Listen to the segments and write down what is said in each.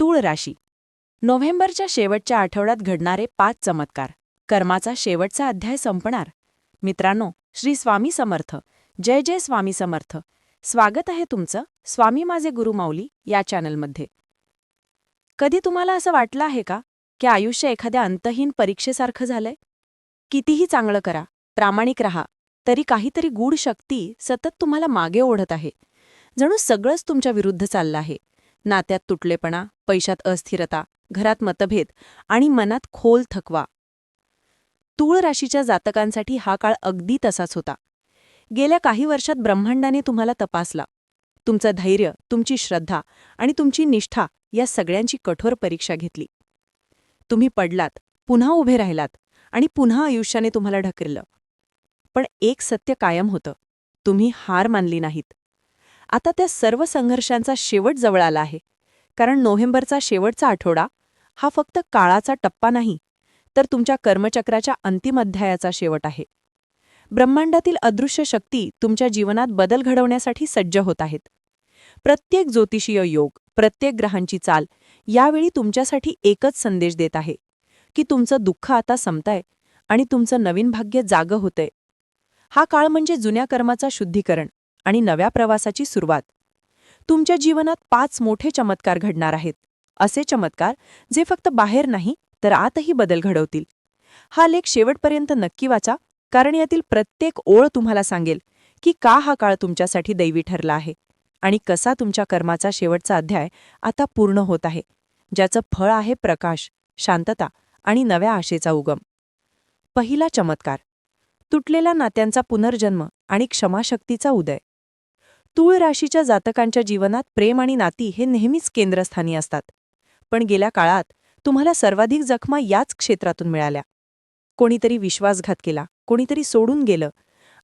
तूळ राशी. नोव्हेंबरच्या शेवटच्या आठवड्यात घडणारे पाच चमत्कार. कर्माचा शेवटचा अध्याय संपणार. मित्रांनो श्री स्वामी समर्थ. जय जय स्वामी समर्थ. स्वागत आहे तुमचं स्वामी माझे गुरुमाऊली या चॅनलमध्ये. कधी तुम्हाला असं वाटलं आहे का की आयुष्य एखाद्या अंतहीन परीक्षेसारखं झालंय? कितीही चांगलं करा प्रामाणिक रहा तरी काहीतरी गूढ शक्ती सतत तुम्हाला मागे ओढत आहे. जणू सगळंच तुमच्या विरुद्ध चाललं आहे. नात्यात तुटलेपणा पैशात अस्थिरता घरात मतभेद आणि मनात खोल थकवा. तूळ राशीच्या जातकांसाठी हा काळ अगदी तसाच होता. गेल्या काही वर्षात ब्रह्मांडाने तुम्हाला तपासला. तुमचं धैर्य तुमची श्रद्धा आणि तुमची निष्ठा या सगळ्यांची कठोर परीक्षा घेतली. तुम्ही पडलात पुन्हा उभे राहिलात आणि पुन्हा आयुष्याने तुम्हाला ढकललं. पण एक सत्य कायम होतं. तुम्ही हार मानली नाहीत. आता त्या सर्व संघर्षांचा शेवट जवळ आला आहे. कारण नोव्हेंबरचा शेवटचा आठवडा हा फक्त काळाचा टप्पा नाही तर तुमच्या कर्मचक्राच्या अंतिम अध्यायाचा शेवट आहे. ब्रह्मांडातील अदृश्य शक्ती तुमच्या जीवनात बदल घडवण्यासाठी सज्ज होत आहेत. प्रत्येक ज्योतिषीय योग प्रत्येक ग्रहांची चाल यावेळी तुमच्यासाठी एकच संदेश देत आहे की तुमचं दुःख आता संपतंय आणि तुमचं नवीन भाग्य जागं होतंय. हा काळ म्हणजे जुन्या कर्माचा शुद्धीकरण. आणि नव्या प्रवासाची सुरुवात. तुमच्या जीवनात पाच मोठे चमत्कार घडणार आहेत. असे चमत्कार जे फक्त बाहेर नाही तर आतही बदल घडवतील. हा लेख शेवटपर्यंत नक्की वाचा कारण यातील प्रत्येक ओळ तुम्हाला सांगेल की का हा काळ तुमच्यासाठी दैवी ठरला आहे आणि कसा तुमच्या कर्माचा शेवटचा अध्याय आता पूर्ण होत आहे ज्याचं फळ आहे प्रकाश शांतता आणि नव्या आशेचा उगम. पहिला चमत्कार. तुटलेल्या नात्यांचा पुनर्जन्म आणि क्षमाशक्तीचा उदय. तूळ राशीच्या जातकांच्या जीवनात प्रेम आणि नाती हे नेहमीच केंद्रस्थानी असतात. पण गेल्या काळात तुम्हाला सर्वाधिक जखमा याच क्षेत्रातून मिळाल्या. कोणीतरी विश्वासघात केला कोणीतरी सोडून गेलं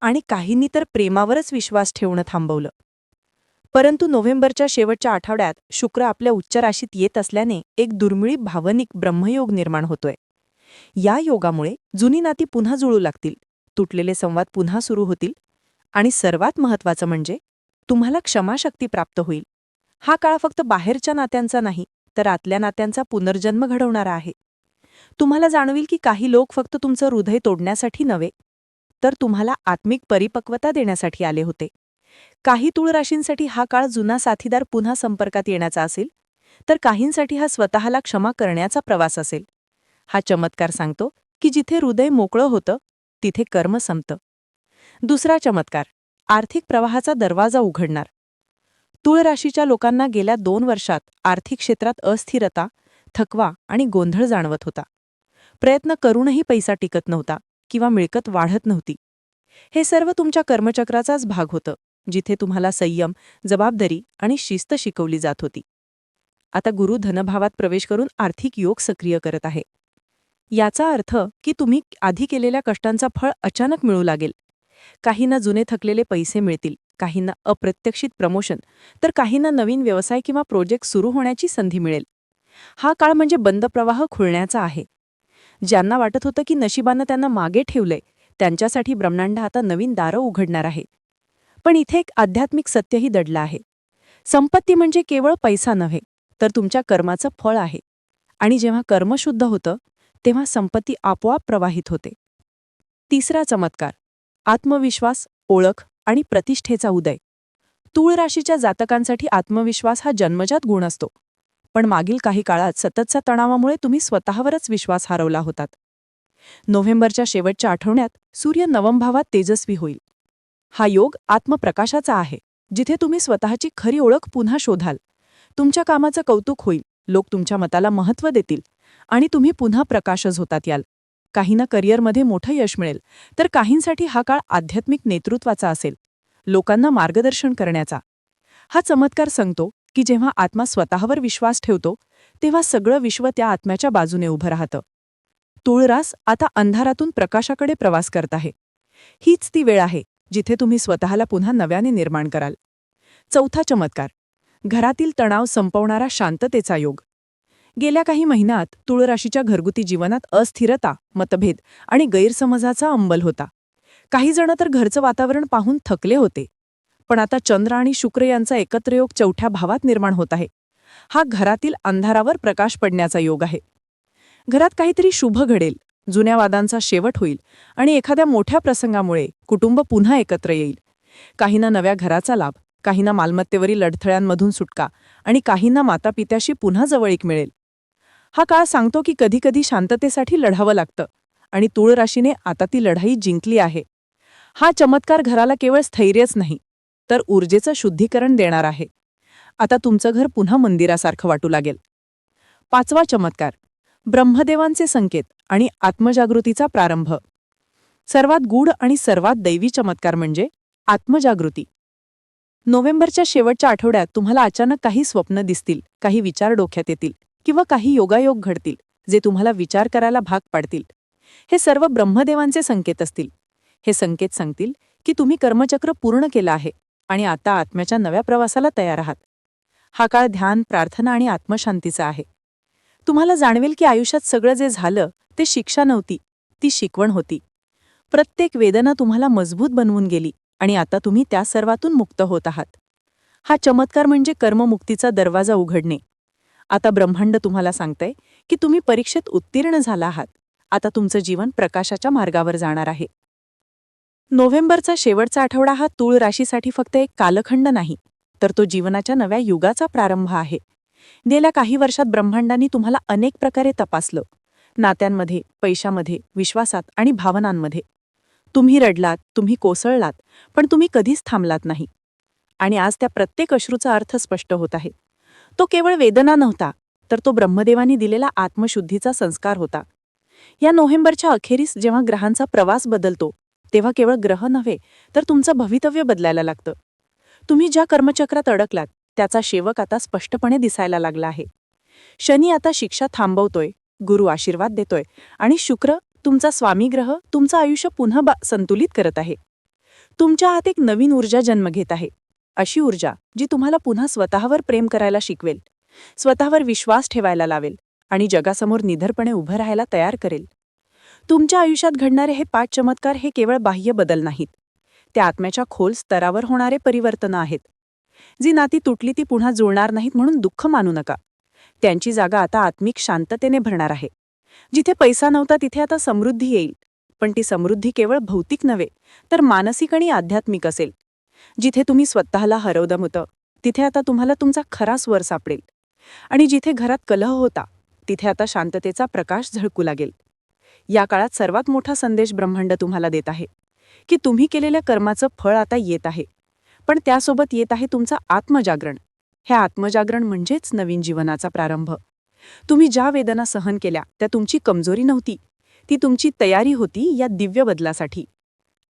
आणि काहींनी तर प्रेमावरच विश्वास ठेवणं थांबवलं. परंतु नोव्हेंबरच्या शेवटच्या आठवड्यात शुक्र आपल्या उच्च राशीत येत असल्याने एक दुर्मिळी भावनिक ब्रह्मयोग निर्माण होतोय. या योगामुळे जुनी नाती पुन्हा जुळू लागतील तुटलेले संवाद पुन्हा सुरू होतील आणि सर्वात महत्वाचं म्हणजे तुम्हाला क्षमाशक्ती प्राप्त होईल. हा काळ फक्त बाहेरच्या नात्यांचा नाही तर आतल्या नात्यांचा पुनर्जन्म घडवणारा आहे. तुम्हाला जाणवेल की काही लोक फक्त तुमचं हृदय तोडण्यासाठी नव्हे तर तुम्हाला आत्मिक परिपक्वता देण्यासाठी आले होते. काही तुळराशींसाठी हा काळ जुना साथीदार पुन्हा संपर्कात येण्याचा असेल तर काहींसाठी हा स्वतःला क्षमा करण्याचा प्रवास असेल. हा चमत्कार सांगतो की जिथे हृदय मोकळं होतं तिथे कर्म संपतं. दुसरा चमत्कार. आर्थिक प्रवाहाचा दरवाजा उघडणार. तुळ राशीच्या लोकांना गेल्या दोन वर्षात आर्थिक क्षेत्रात अस्थिरता थकवा आणि गोंधळ जाणवत होता. प्रयत्न करूनही पैसा टिकत नव्हता किंवा मिळकत वाढत नव्हती. हे सर्व तुमच्या कर्मचक्राचाच भाग होतं जिथे तुम्हाला संयम जबाबदारी आणि शिस्त शिकवली जात होती. आता गुरु धनभावात प्रवेश करून आर्थिक योग सक्रिय करत आहे. याचा अर्थ की तुम्ही आधी केलेल्या कष्टांचा फळ अचानक मिळू लागेल. काहींना जुने थकलेले पैसे मिळतील काहींना अप्रत्यक्षित प्रमोशन तर काहींना नवीन व्यवसाय किंवा प्रोजेक्ट सुरू होण्याची संधी मिळेल. हा काळ म्हणजे बंद प्रवाह खुलण्याचा आहे. ज्यांना वाटत होतं की नशिबानं त्यांना मागे ठेवलंय त्यांच्यासाठी ब्रह्मांड आता नवीन दारं उघडणार आहे. पण इथे एक आध्यात्मिक सत्यही दडलं आहे. संपत्ती म्हणजे केवळ पैसा नव्हे तर तुमच्या कर्माचं फळ आहे. आणि जेव्हा कर्मशुद्ध होतं तेव्हा संपत्ती आपोआप प्रवाहित होते. तिसरा चमत्कार. आत्मविश्वास ओळख आणि प्रतिष्ठेचा उदय. तूळ राशीच्या जातकांसाठी आत्मविश्वास हा जन्मजात गुण असतो. पण मागील काही काळात सततच्या तणावामुळे तुम्ही स्वतःवरच विश्वास हरवला होतात. नोव्हेंबरच्या शेवटच्या आठवड्यात सूर्य नवमभावात तेजस्वी होईल. हा योग आत्मप्रकाशाचा आहे जिथे तुम्ही स्वतःची खरी ओळख पुन्हा शोधाल. तुमच्या कामाचं कौतुक होईल लोक तुमच्या मताला महत्त्व देतील आणि तुम्ही पुन्हा प्रकाशच होतात याल. काहींना करिअरमध्ये मोठं यश मिळेल. तर काहींसाठी हा काळ आध्यात्मिक नेतृत्वाचा असेल. लोकांना मार्गदर्शन करण्याचा. हा चमत्कार सांगतो की जेव्हा आत्मा स्वतःवर विश्वास ठेवतो तेव्हा सगळं विश्व त्या आत्म्याच्या बाजूने उभं राहतं. तुळरास आता अंधारातून प्रकाशाकडे प्रवास करत आहे. हीच ती वेळ आहे जिथे तुम्ही स्वतःला पुन्हा नव्याने निर्माण कराल. चौथा चमत्कार. घरातील तणाव संपवणारा शांततेचा योग. गेल्या काही महिन्यात तुळराशीच्या घरगुती जीवनात अस्थिरता मतभेद आणि गैरसमजाचा अंबल होता. काही जण तर घरचं वातावरण पाहून थकले होते. पण आता चंद्र आणि शुक्र यांचा एकत्र योग चौथ्या भावात निर्माण होत आहे. हा घरातील अंधारावर प्रकाश पडण्याचा योग आहे. घरात काहीतरी शुभ घडेल जुन्या वादांचा शेवट होईल आणि एखाद्या मोठ्या प्रसंगामुळे कुटुंब पुन्हा एकत्र येईल. काहींना नव्या घराचा लाभ काहींना मालमत्तेवरील अडथळ्यांमधून सुटका आणि काहींना मातापित्याशी पुन्हा जवळीक मिळेल. हा काळ सांगतो की कधीकधी शांततेसाठी लढावं लागतं. आणि तूळ राशीने आता ती लढाई जिंकली आहे. हा चमत्कार घराला केवळ स्थैर्यच नाही तर ऊर्जेचं शुद्धीकरण देणार आहे. आता तुमचं घर पुन्हा मंदिरासारखं वाटू लागेल. पाचवा चमत्कार. ब्रह्मदेवांचे संकेत आणि आत्मजागृतीचा प्रारंभ. सर्वात गूढ आणि सर्वात दैवी चमत्कार म्हणजे आत्मजागृती. नोव्हेंबरच्या शेवटच्या आठवड्यात तुम्हाला अचानक काही स्वप्न दिसतील काही विचार डोक्यात येतील. किंवा काही योगायोग घडतील जे तुम्हाला विचार करायला भाग पाडतील. हे सर्व ब्रह्मदेवांचे संकेत असतील. हे संकेत सांगतील की तुम्ही कर्मचक्र पूर्ण केलं आहे आणि आता आत्म्याच्या नव्या प्रवासाला तयार आहात. हा काळ ध्यान प्रार्थना आणि आत्मशांतीचा आहे. तुम्हाला जाणवेल की आयुष्यात सगळं जे झालं ते शिक्षा नव्हती ती शिकवण होती. प्रत्येक वेदना तुम्हाला मजबूत बनवून गेली आणि आता तुम्ही त्या सर्वातून मुक्त होत आहात. हा चमत्कार म्हणजे कर्ममुक्तीचा दरवाजा उघडणे. आता ब्रह्मांड तुम्हाला सांगतंय की तुम्ही परीक्षेत उत्तीर्ण झाला आहात. आता तुमचं जीवन प्रकाशाच्या मार्गावर जाणार आहे. नोव्हेंबरचा शेवटचा आठवडा हा तूळ राशीसाठी फक्त एक कालखंड नाही तर तो जीवनाच्या नव्या युगाचा प्रारंभ आहे. गेल्या काही वर्षात ब्रह्मांडांनी तुम्हाला अनेक प्रकारे तपासलं. नात्यांमध्ये पैशामध्ये विश्वासात आणि भावनांमध्ये. तुम्ही रडलात तुम्ही कोसळलात पण तुम्ही कधीच थांबलात नाही. आणि आज त्या प्रत्येक अश्रूचा अर्थ स्पष्ट होत आहे. तो केवळ वेदना नव्हता तर तो ब्रह्मदेवानी दिलेला आत्मशुद्धीचा संस्कार होता. या नोव्हेंबरच्या अखेरीस जेव्हा ग्रहांचा प्रवास बदलतो तेव्हा केवळ ग्रह नव्हे तर तुमचं भवितव्य बदलायला लागतं. तुम्ही ज्या कर्मचक्रात अडकलात त्याचा शेवक आता स्पष्टपणे दिसायला लागला आहे. शनी आता शिक्षा थांबवतोय गुरु आशीर्वाद देतोय आणि शुक्र तुमचा स्वामी ग्रह तुमचं आयुष्य पुन्हा संतुलित करत आहे. तुमच्या हात एक नवीन ऊर्जा जन्म घेत आहे. अशी ऊर्जा जी तुम्हाला पुन्हा स्वतःवर प्रेम करायला शिकवेल स्वतःवर विश्वास ठेवायला लावेल आणि जगासमोर निधरपणे उभं राहायला तयार करेल. तुमच्या आयुष्यात घडणारे हे पाच चमत्कार हे केवळ बाह्य बदल नाहीत. ते आत्म्याच्या खोल स्तरावर होणारे परिवर्तन आहेत. जी नाती तुटली ती पुन्हा जुळणार नाहीत म्हणून दुःख मानू नका. त्यांची जागा आता आत्मिक शांततेने भरणार आहे. जिथे पैसा नव्हता तिथे आता समृद्धी येईल. पण ती समृद्धी केवळ भौतिक नव्हे तर मानसिक आणि आध्यात्मिक असेल. जिथे तुम्ही स्वतःला हरवदम होतं तिथे आता तुम्हाला तुमचा खरा स्वर सापडेल. आणि जिथे घरात कलह होता तिथे आता शांततेचा प्रकाश झळकू लागेल. या काळात सर्वात मोठा संदेश ब्रह्मांड तुम्हाला देत आहे की तुम्ही केलेल्या कर्माचं फळ आता येत आहे. पण त्यासोबत येत आहे तुमचं आत्मजागरण. हे आत्मजागरण म्हणजेच नवीन जीवनाचा प्रारंभ. तुम्ही ज्या वेदना सहन केल्या त्या तुमची कमजोरी नव्हती. ती तुमची तयारी होती या दिव्य बदलासाठी.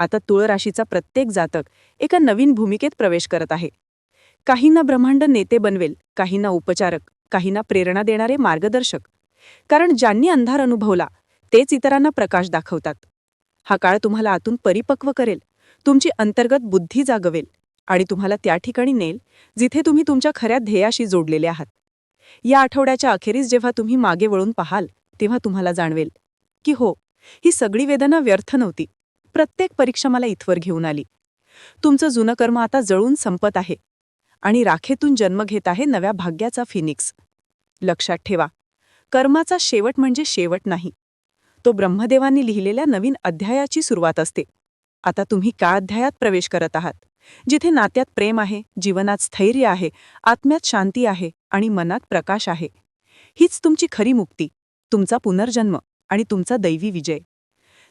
आता तुळ राशीचा प्रत्येक जातक एका नवीन भूमिकेत प्रवेश करत आहे. काहींना ब्रह्मांड नेते बनवेल काहींना उपचारक काहींना प्रेरणा देणारे मार्गदर्शक. कारण ज्यांनी अंधार अनुभवला तेच इतरांना प्रकाश दाखवतात. हा काळ तुम्हाला आतून परिपक्व करेल तुमची अंतर्गत बुद्धी जागवेल आणि तुम्हाला त्या ठिकाणी नेल जिथे तुम्ही तुमच्या खऱ्या ध्येयाशी जोडलेले आहात. या आठवड्याच्या अखेरीस जेव्हा तुम्ही मागे वळून पाहाल तेव्हा तुम्हाला जाणवेल की हो ही सगळी वेदना व्यर्थ नव्हती. प्रत्येक परीक्षा मला इथवर घेऊन आली. तुमचं जुनं कर्म आता जळून संपत आहे. आणि राखेतून जन्म घेत आहे नव्या भाग्याचा फिनिक्स. लक्षात ठेवा कर्माचा शेवट म्हणजे शेवट नाही. तो ब्रह्मदेवांनी लिहिलेल्या नवीन अध्यायाची सुरुवात असते. आता तुम्ही का अध्यायात प्रवेश करत आहात? जिथे नात्यात प्रेम आहे जीवनात स्थैर्य आहे आत्म्यात शांती आहे आणि मनात प्रकाश आहे. हीच तुमची खरी मुक्ती तुमचा पुनर्जन्म आणि तुमचा दैवी विजय.